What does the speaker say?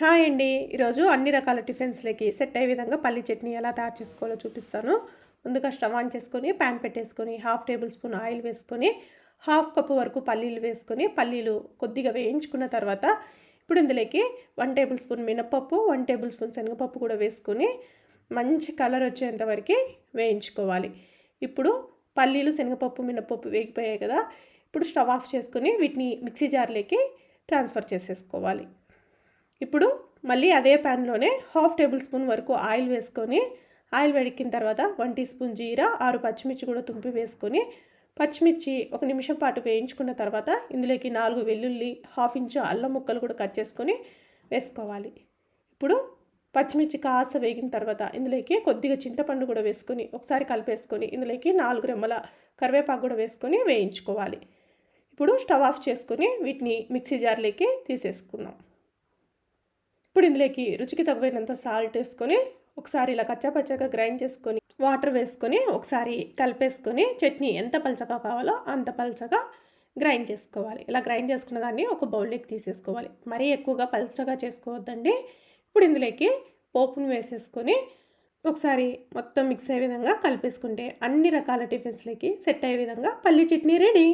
Hi అండి. ఈరోజు అన్ని రకాల టిఫిన్స్లకి సెట్ అయ్యే విధంగా పల్లి చట్నీ ఎలా తయారు చేసుకోవాలో చూపిస్తాను. ముందుగా స్టవ్ ఆన్ చేసుకొని ప్యాన్ పెట్టేసుకొని హాఫ్ టేబుల్ స్పూన్ ఆయిల్ వేసుకొని హాఫ్ కప్పు వరకు పల్లీలు వేసుకొని పల్లీలు కొద్దిగా వేయించుకున్న తర్వాత ఇప్పుడు ఇందులోకి వన్ టేబుల్ స్పూన్ మినపప్పు వన్ టేబుల్ స్పూన్ శనగపప్పు కూడా వేసుకొని మంచి కలర్ వచ్చేంతవరకు వేయించుకోవాలి. ఇప్పుడు పల్లీలు శనగపప్పు మినపప్పు వేగిపోయాయి కదా ఇప్పుడు స్టవ్ ఆఫ్ చేసుకొని వీటిని మిక్సీ జార్లోకి ట్రాన్స్ఫర్ చేసేసుకోవాలి. ఇప్పుడు మళ్ళీ అదే ప్యాన్లోనే హాఫ్ టేబుల్ స్పూన్ వరకు ఆయిల్ వేసుకొని ఆయిల్ వేడెక్కిన తర్వాత వన్ టీ స్పూన్ జీరా ఆరు పచ్చిమిర్చి కూడా తుంపి వేసుకొని పచ్చిమిర్చి ఒక నిమిషం పాటు వేయించుకున్న తర్వాత ఇందులోకి నాలుగు వెల్లుల్లి హాఫ్ ఇంచు అల్లం ముక్కలు కూడా కట్ చేసుకొని వేసుకోవాలి. ఇప్పుడు పచ్చిమిర్చి కాస్త వేగిన తర్వాత ఇందులోకి కొద్దిగా చింతపండు కూడా వేసుకొని ఒకసారి కలిపేసుకొని ఇందులోకి నాలుగు రెమ్మల కరివేపాకు కూడా వేసుకొని వేయించుకోవాలి. ఇప్పుడు స్టవ్ ఆఫ్ చేసుకొని వీటిని మిక్సీ జార్లోకి తీసేసుకుందాం. ఇప్పుడు ఇందులోకి రుచికి తగినంత సాల్ట్ వేసుకొని ఒకసారి ఇలా కచ్చాపచ్చాగా గ్రైండ్ చేసుకొని వాటర్ వేసుకొని ఒకసారి కలిపేసుకొని చట్నీ ఎంత పలచగా కావాలో అంత పలచగా గ్రైండ్ చేసుకోవాలి. ఇలా గ్రైండ్ చేసుకున్న దాన్ని ఒక బౌల్లోకి తీసేసుకోవాలి. మరీ ఎక్కువగా పలచగా చేసుకోవద్దండి. ఇప్పుడు ఇందులోకి పోపును వేసేసుకొని ఒకసారి మొత్తం మిక్స్ అయ్యే విధంగా కలిపేసుకుంటే అన్ని రకాల టిఫిన్స్లకి సెట్ అయ్యే విధంగా పల్లి చట్నీ రెడీ